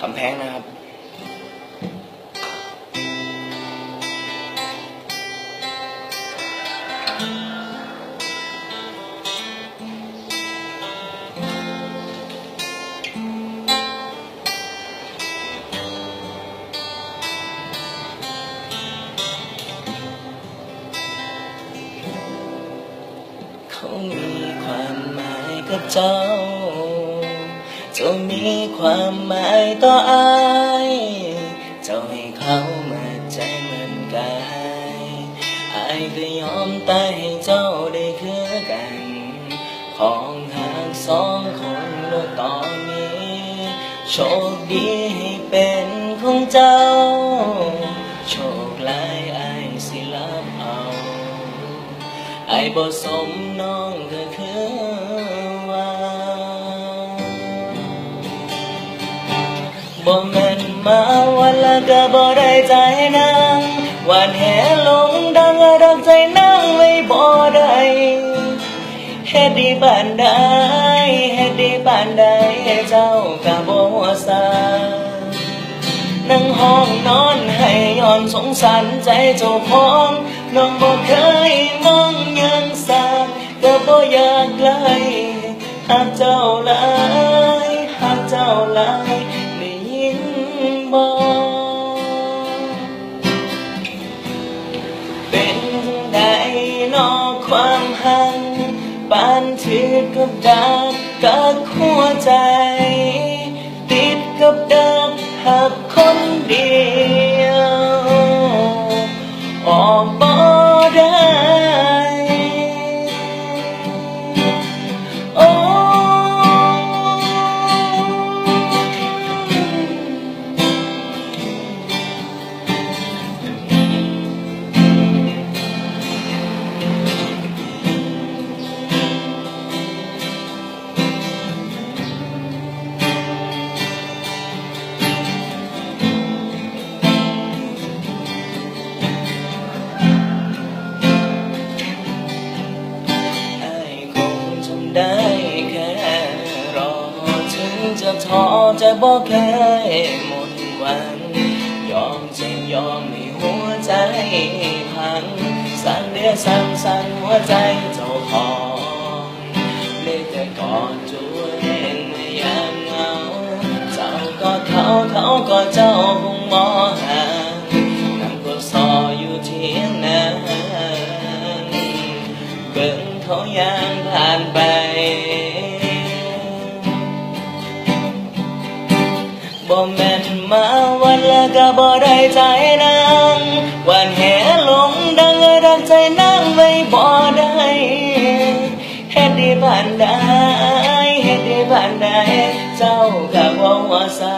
คำแพงนะครับเขามีความหมายกับเจ้า จะมีความหมายต่ออายเจ้าให้เขามาใจเหมือนกายอายก็ยอมตายให้เจ้าได้คือกัน ของหากสองคนโลกตอนนี้ โชคดีให้เป็นของเจ้า โชคลายอายสิรับเอา ไอ้บ่สมน้องก็คือ บ่แม่นมาวันละก็บ่ได้ใจนางวันแห่ลงดังดอกใจนางไว้บ่ได้เฮ็ดดีปานใดเฮ็ดดีปานใดเจ้าก็บ่สานั่งห้องนอนให้ย้อนสงสารใจเจ้าของน้องบ่เคยมองยังสาก็บ่อยากไกลหากเจ้าหลายหากเจ้าหลาย นอความหังปานถือกับดากกักหัวใจ ทำได้แค่รอ ถึงจะท้อจะบอกเคยหมดหวังยอมเจ็บยอมให้หัวใจพังสั่นเดือดสั่นสั่นหัวใจเจ้าของเลยแต่กอดตัวเองเมื่อยามเหงา เจ้าก็เขาเขาก็เจ้าางผ่านไป บ่แม่นมาวันละก็บ่ได้ใจนางวันแห่ลงดังรักใจนางไว้บ่ได้เฮ็ดดีปานใดเฮ็ดดีปานใดเจ้าก็บ่ว่าซา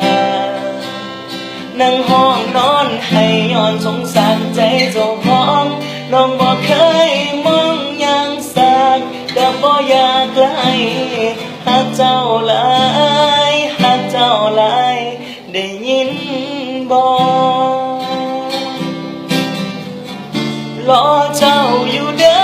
นั่งห้องนอนให้ย้อนสงสารใจเจ้าของน้องบอเคยมอง อยากไกลหากเจ้าหลายหากเจ้าหลายได้ยินบ่รอเจ้าอยู่เด้อ